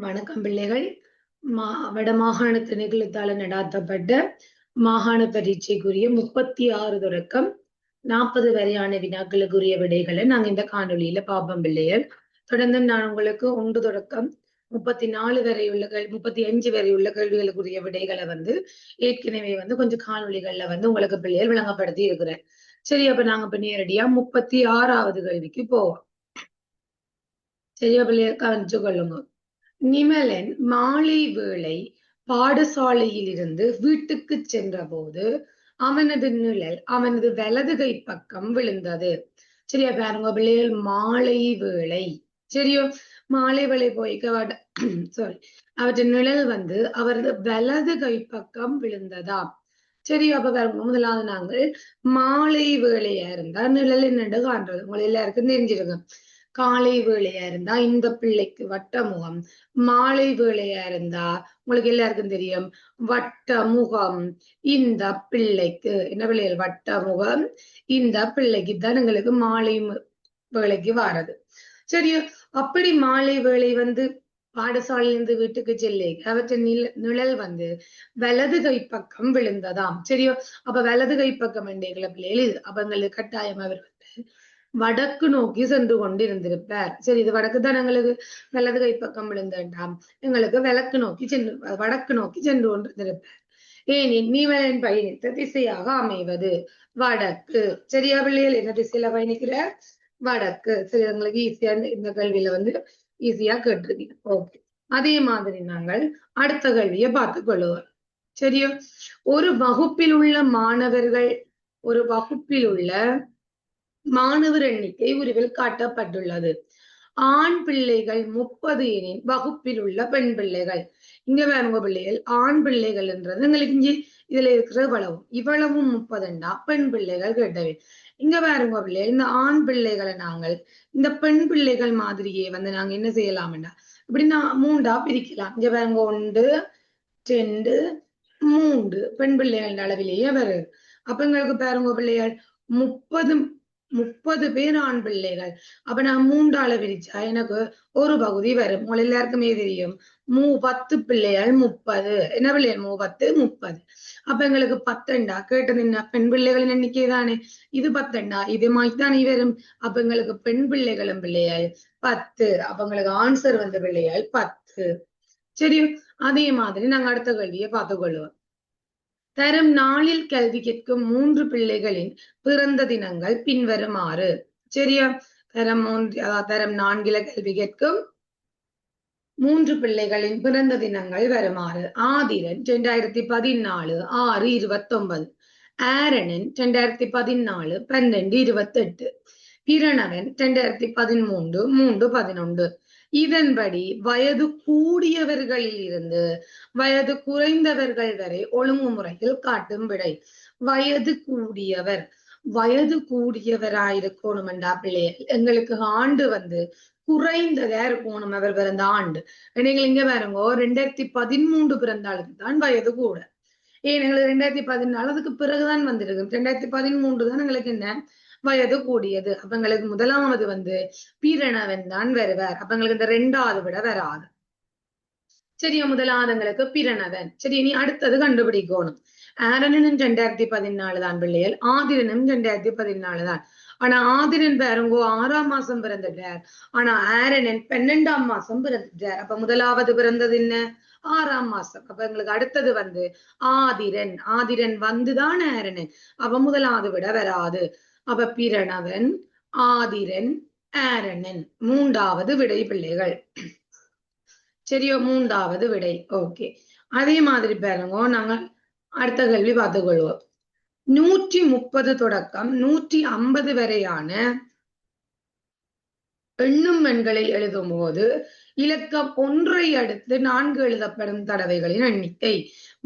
வணக்கம் பிள்ளைகள். மா வடமாகாண திணைக்களத்தால நடாத்தப்பட்ட மாகாண பரீட்சைக்குரிய முப்பத்தி ஆறு தொடக்கம் நாற்பது வரையான வினாக்களுக்குரிய விடைகளை நாங்க இந்த காணொலியில பார்ப்போம் பிள்ளைகள். தொடர்ந்து நான் உங்களுக்கு ஒன்று தொடக்கம் முப்பத்தி நாலு வரை உள்ள கேள் முப்பத்தி அஞ்சு வரை உள்ள கேள்விகளுக்குரிய விடைகளை வந்து ஏற்கனவே வந்து கொஞ்சம் காணொளிகள்ல வந்து உங்களுக்கு பிள்ளைகள் விளங்கப்படுத்தி இருக்கிறேன். சரி அப்ப நாங்க இப்ப நேரடியா முப்பத்தி ஆறாவது கேள்விக்கு போவோம். சரியா பிள்ளைய கவனிச்சு கொள்ளுங்க. நிமலன் மாலை வேளை பாடசாலையில் இருந்து வீட்டுக்கு சென்றபோது அவனது நிழல் அவனது வலது கை பக்கம் விழுந்தது. சரியா பாருங்க பிள்ளைகள் மாலை வேளை. சரியோ? மாலை வேளை போய்க்க சாரி அவற்றின் நிழல் வந்து அவரது வலது கை பக்கம் விழுந்ததாம் சரி அப்ப பாருங்க முதலாவது நாங்கள் மாலை வேளையா இருந்தா நிழல் என்னண்டு காண்றது. உங்களை எல்லாருக்கும் தெரிஞ்சிருக்கும். காலை வேளையா இருந்தா இந்த பிள்ளைக்கு வட்ட முகம் மாலை வேளையா இருந்தா உங்களுக்கு எல்லாருக்கும் தெரியும் வட்ட முகம். இந்த பிள்ளைக்கு என்ன பிள்ளைகள்? வட்ட முகம். இந்த பிள்ளைக்கு தான் எங்களுக்கு மாலை வேலைக்கு வாரது. சரியோ? அப்படி மாலை வேலை வந்து பாடசாலையிலிருந்து வீட்டுக்கு செல்லே அவற்றின் நில நிழல் வந்து வலது கை பக்கம் விழுந்ததாம். சரியோ? அப்ப வலது கை பக்கம் என்ற எழுது அப்ப எங்களுக்கு கட்டாயம் அவர் வந்து வடக்கு நோக்கி சென்று கொண்டிருந்திருப்பார் சரி இது வடக்கு தான் எங்களுக்கு வலது கைப்பக்கம் பக்கம் எங்களுக்கு விளக்கு நோக்கி சென்று வடக்கு நோக்கி சென்று கொண்டிருந்திருப்பார் ஏனின் நீவலன் பயணித்த திசையாக அமைவது வடக்கு சரியா பிள்ளைகள் என்ன திசையில பயணிக்கிற வடக்கு சரி எங்களுக்கு ஈஸியா இந்த கல்வியில வந்து ஈஸியா கேட்டிருக்கீங்க ஓகே அதே மாதிரி நாங்கள் அடுத்த கல்வியை பார்த்து கொள்ளுவோம் சரியா ஒரு வகுப்பில் உள்ள மாணவர்கள் ஒரு வகுப்பில் உள்ள மாணவர் எண்ணிக்கை உருவில் காட்டப்பட்டுள்ளது. ஆண் பிள்ளைகள் முப்பது எனின் வகுப்பில் உள்ள பெண் பிள்ளைகள். இங்க வேணுங்க பிள்ளைகள் ஆண் பிள்ளைகள்ன்றது எங்களுக்கு இங்கே இதுல இருக்கிற இவ்வளவும் இவ்வளவும் முப்பதுண்டா? பெண் பிள்ளைகள் கேட்டவை இங்க பாருங்க பிள்ளைகள் இந்த ஆண் பிள்ளைகளை நாங்கள் இந்த பெண் பிள்ளைகள் மாதிரியே வந்து நாங்க என்ன செய்யலாம்டா? இப்படி நான் மூண்டா பிரிக்கலாம். இங்க பாருங்க ஒன்று ரெண்டு மூன்று. பெண் பிள்ளைகள் அளவிலேயே வருது அப்ப எங்களுக்கு பாருங்க பிள்ளைகள் முப்பது முப்பது பேர் ஆண் பிள்ளைகள். அப்ப நான் மூன்றால விரிச்சா எனக்கு ஒரு பகுதி வரும். உங்களை எல்லாருக்குமே தெரியும். மூ பத்து பிள்ளைகள் முப்பது. என்ன பிள்ளைகள்? மூ பத்து முப்பது. அப்ப எங்களுக்கு பத்தண்டா? கேட்டது என்ன? பெண் பிள்ளைகளின் எண்ணிக்கை தானே? இது பத்தண்டா? இது மாதிரி தானே வரும். அப்ப எங்களுக்கு பெண் பிள்ளைகளும் பிள்ளையாள் பத்து. அப்ப எங்களுக்கு ஆன்சர் வந்த பிள்ளையாள் பத்து. சரி? அதே மாதிரி நாங்க அடுத்த கேள்வியை பார்த்து தரும் நாளில் கல்வி கேட்கும் மூன்று பிள்ளைகளின் பிறந்த தினங்கள் பின்வருமாறு. சரியா? தரம் மூன்று தரம் நான்கில கல்வி கேட்கும் மூன்று பிள்ளைகளின் பிறந்த தினங்கள் வருமாறு. ஆதிரன் ரெண்டாயிரத்தி பதினாலு ஆறு இருபத்தி ஒன்பது ஆரனன் ரெண்டாயிரத்தி பதினாலு பன்னெண்டு இருபத்தி எட்டு பிரணவன் ரெண்டாயிரத்தி பதிமூன்று மூன்று பதினொன்று. இதன்படி வயது கூடியவர்களில் இருந்து வயது குறைந்தவர்கள் வரை ஒழுங்குமுறையில் காட்டும் விடை. வயது கூடியவர். வயது கூடியவராயிருக்கணும்டா பிள்ளைகள் எங்களுக்கு ஆண்டு வந்து குறைந்ததா இருக்கணும் அவர் பிறந்த ஆண்டு. நீங்கள் இங்க பாருங்க ரெண்டாயிரத்தி பதிமூன்று பிறந்த ஆளுக்கு தான் வயது கூட. ஏன் எங்களுக்கு ரெண்டாயிரத்தி பதினாலு அதுக்கு பிறகுதான் வந்திருக்கு ரெண்டாயிரத்தி பதிமூன்று தான் எங்களுக்கு என்ன? வயது கூடியது. அப்ப முதலாவது வந்து பீரணவன் தான் வருவார். அப்ப இந்த ரெண்டாவது விட வராது. சரியா முதலாதங்களுக்கு பிரணவன் சரி இனி அடுத்தது கண்டுபிடிக்கணும். ஆரனும் ரெண்டாயிரத்தி பதினாலு தான் பிள்ளைகள். ஆதிரனும் ரெண்டாயிரத்தி பதினாலு தான். ஆனா ஆதிரன் பாருங்கோ ஆறாம் மாசம் பிறந்துட்டார். ஆனா ஆரனன் பன்னெண்டாம் மாசம் பிறந்துட்டார். அப்ப முதலாவது பிறந்தது என்ன? ஆறாம் மாசம். அப்ப எங்களுக்கு அடுத்தது வந்து ஆதிரன். ஆதிரன் வந்துதான் ஆரனன் அப்ப முதலாவது விட வராது. அப்ப பிரணவன் ஆதிரன் ஆரணன். மூன்றாவது விடை பிள்ளைகள். சரியோ மூன்றாவது விடை. ஓகே. அதே மாதிரி பாருங்க நாங்கள் அடுத்த கேள்வி பார்த்துக்கொள்வோம். நூற்றி முப்பது தொடக்கம் நூற்றி ஐம்பது வரையான எண்ணும் எண்களை எழுதும் போது இலக்கம் ஒன்றை அடுத்து நான்கு எழுதப்படும் தடவைகளின் எண்ணிக்கை.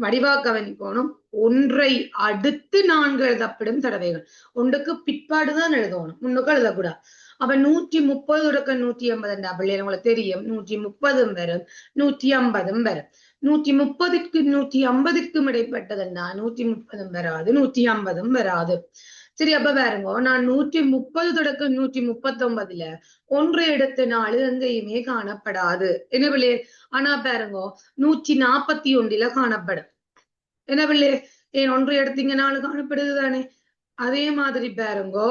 வடிவாக்கவன் கவனிக்கணும் ஒன்றை அடுத்து நான்கு எழுதப்படும் தடவைகள். ஒன்றுக்கு பிற்பாடுதான் எழுதணும். முன்னுக்கு எழுதக்கூடாது. அப்ப நூற்றி முப்பது தொடக்க நூற்றி ஐம்பதுண்டா பிள்ளைகள் உங்களுக்கு தெரியும். நூற்றி முப்பதும் வரும் நூற்றி ஐம்பதும் வரும். நூற்றி முப்பதுக்கு நூற்றி ஐம்பதுக்கும் இடைப்பட்டதுண்டா நூற்றி முப்பதும் வராது நூற்றி ஐம்பதும் வராது. சரி அப்ப பாருங்க. நான் நூற்றி முப்பது தொடக்கம் நூற்றி முப்பத்தி ஒன்பதுல ஒன்று எடுத்த நாலு எங்கேயுமே காணப்படாது. என்ன பிள்ளை? ஆனா பாருங்க நூற்றி நாற்பத்தி ஒன்றில காணப்படும். என்ன பிள்ளை? ஏன் ஒன்று எடுத்தீங்க நாலு காணப்படுது தானே? அதே மாதிரி பாருங்கோ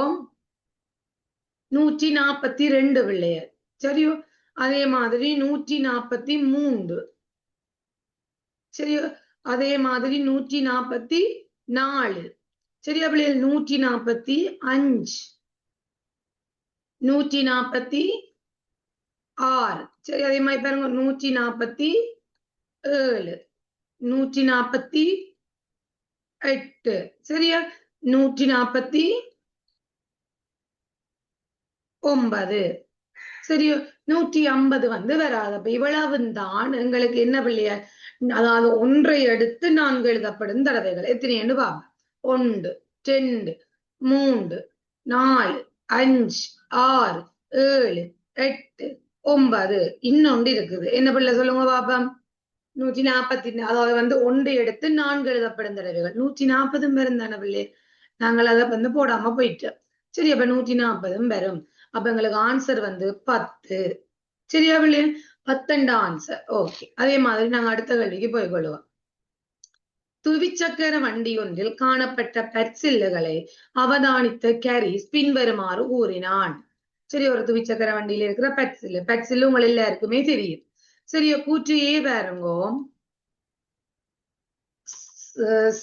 நூற்றி நாற்பத்தி ரெண்டு பிள்ளைய சரியோ? அதே மாதிரி நூற்றி நாற்பத்தி மூன்று சரியோ? அதே மாதிரி நூற்றி நாற்பத்தி நாலு சரியா பிள்ளைகள் நூற்றி நாற்பத்தி அஞ்சு நூற்றி நாற்பத்தி ஆறு சரி அதே மாதிரி பாருங்க நூற்றி நாற்பத்தி ஏழு நூற்றி நாற்பத்தி எட்டு சரியா நூற்றி நாற்பத்தி ஒன்பது சரியோ நூற்றி ஐம்பது வந்து வராது அப்ப இவ்வளவு தான் எங்களுக்கு என்ன பிள்ளைய அதாவது ஒன்றை எடுத்து நான்கு எழுதப்படும் தடவைகள் எத்தனைன்னு பாப்பா ஒன்று ரெண்டு மூன்று நாலு அஞ்சு ஆறு ஏழு எட்டு ஒன்பது. இன்னொன்று இருக்குது. என்ன பிள்ளை சொல்லுங்க பாப்பம் நூற்றி நாற்பத்தி அதாவது வந்து ஒன்று எடுத்து நான்கு எழுதப்படும் தடவைகள். நூற்றி நாற்பதும் வரும் தானே பிள்ளை? நாங்கள் அதை வந்து போடாம போயிட்டோம். சரி அப்ப நூற்றி நாற்பதும் வரும் அப்ப எங்களுக்கு ஆன்சர் வந்து பத்து. சரியா பிள்ளை? பத்தண்டு ஆன்சர் ஓகே அதே மாதிரி நாங்க அடுத்த கேள்விக்கு போய் கொள்ளுவோம் துவிச்சக்கர வண்டி ஒன்றில் காணப்பட்ட பற்சில்லுகளை அவதானித்த கேரிஸ் பின்வருமாறு கூறினான். சரி ஒரு துவிச்சக்கர வண்டியில இருக்கிற பற்சில்லு. பற்சில்லு உங்கள் எல்லாருக்குமே தெரியும். சரிய கூற்றையே பாருங்கோ.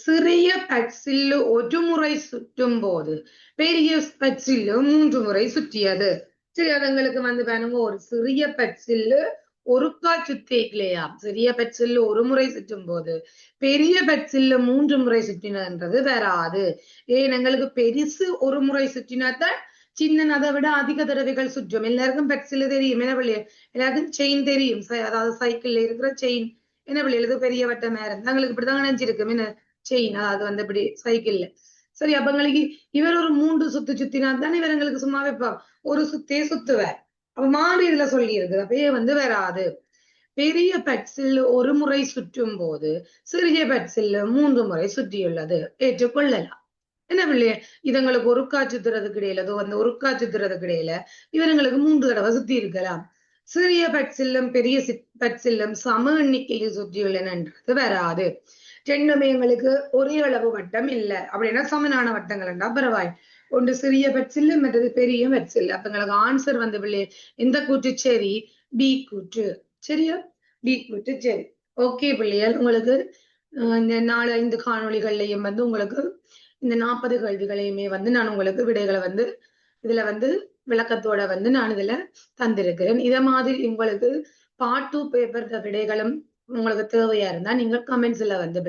சிறிய பட்சில்லு ஒரு முறை சுற்றும் போது பெரிய பட்சில்லு மூன்று முறை சுற்றியது. சரி அதுங்களுக்கு வந்து பாருங்க ஒரு சிறிய பட்சில்லு ஒருக்கா சுத்தேக்கலையா சிறிய பட்சில்லு ஒரு முறை சுற்றும் போது பெரிய பெட்சில்ல மூன்று முறை சுற்றினதுன்றது வராது. ஏன் எங்களுக்கு பெருசு ஒரு முறை சுற்றினாதான் சின்ன அதை விட அதிக தடவைகள் சுற்றும். எல்லாருக்கும் பெட்ஸில் தெரியும். என்ன பிள்ளை எல்லாருக்கும் செயின் தெரியும். அதாவது சைக்கிள்ல இருக்கிற செயின் என்ன பிள்ளைகளுக்கு பெரிய வட்ட நேரம் எங்களுக்கு இப்படிதான் நினைச்சிருக்கும் என்ன செயின் அதாவது வந்து இப்படி சைக்கிள்ல சரி அப்ப எங்களுக்கு இவர் ஒரு மூன்று சுத்து சுத்தினா தானே இவர் எங்களுக்கு சும்மா வைப்பார் ஒரு சுத்தே சுத்துவார். அப்ப மாறி இதுல சொல்லி இருக்குது அப்பயே வந்து வராது. பெரிய பெட்ஸில் ஒரு முறை சுற்றும் போது சிறிய பெட்ஸில் மூன்று முறை சுற்றியுள்ளது. ஏற்றுக்கொள்ளலாம். என்ன பிள்ளைய இதுங்களுக்கு ஒரு சுத்துறதுக்கு இடையில அதோ அந்த ஒரு சுத்துறதுக்கு இடையில இவனுங்களுக்கு மூன்று தடவை சுத்தி இருக்கலாம். சிறிய பட்சில்லம் பெரிய பட்சில்லம் சம எண்ணிக்கையில் சுற்றியுள்ளனன்றது வராது. ரெண்டுமே எங்களுக்கு ஒரே அளவு வட்டம் இல்லை. அப்படின்னா சமனான வட்டங்கள் என்றா ஒன்று சிறிய பட்சில்லு மற்றது பெரிய பட்சில்லு அப்ப எங்களுக்கு ஆன்சர் வந்து பிள்ளை எந்த கூற்று சரி பி கூற்று. சரியா? பி கூற்று சரி. ஓகே பிள்ளைகள் உங்களுக்கு இந்த நாலு ஐந்து காணொளிகள்லையும் வந்து உங்களுக்கு இந்த நாற்பது கேள்விகளையுமே வந்து நான் உங்களுக்கு விடைகளை வந்து இதுல வந்து விளக்கத்தோட வந்து நான் இதுல தந்திருக்கிறேன். இத மாதிரி உங்களுக்கு பார்ட் டூ பேப்பர் விடைகளும் உங்களுக்கு தேவையா இருந்தா நீங்க கமெண்ட்ஸ்ல வந்து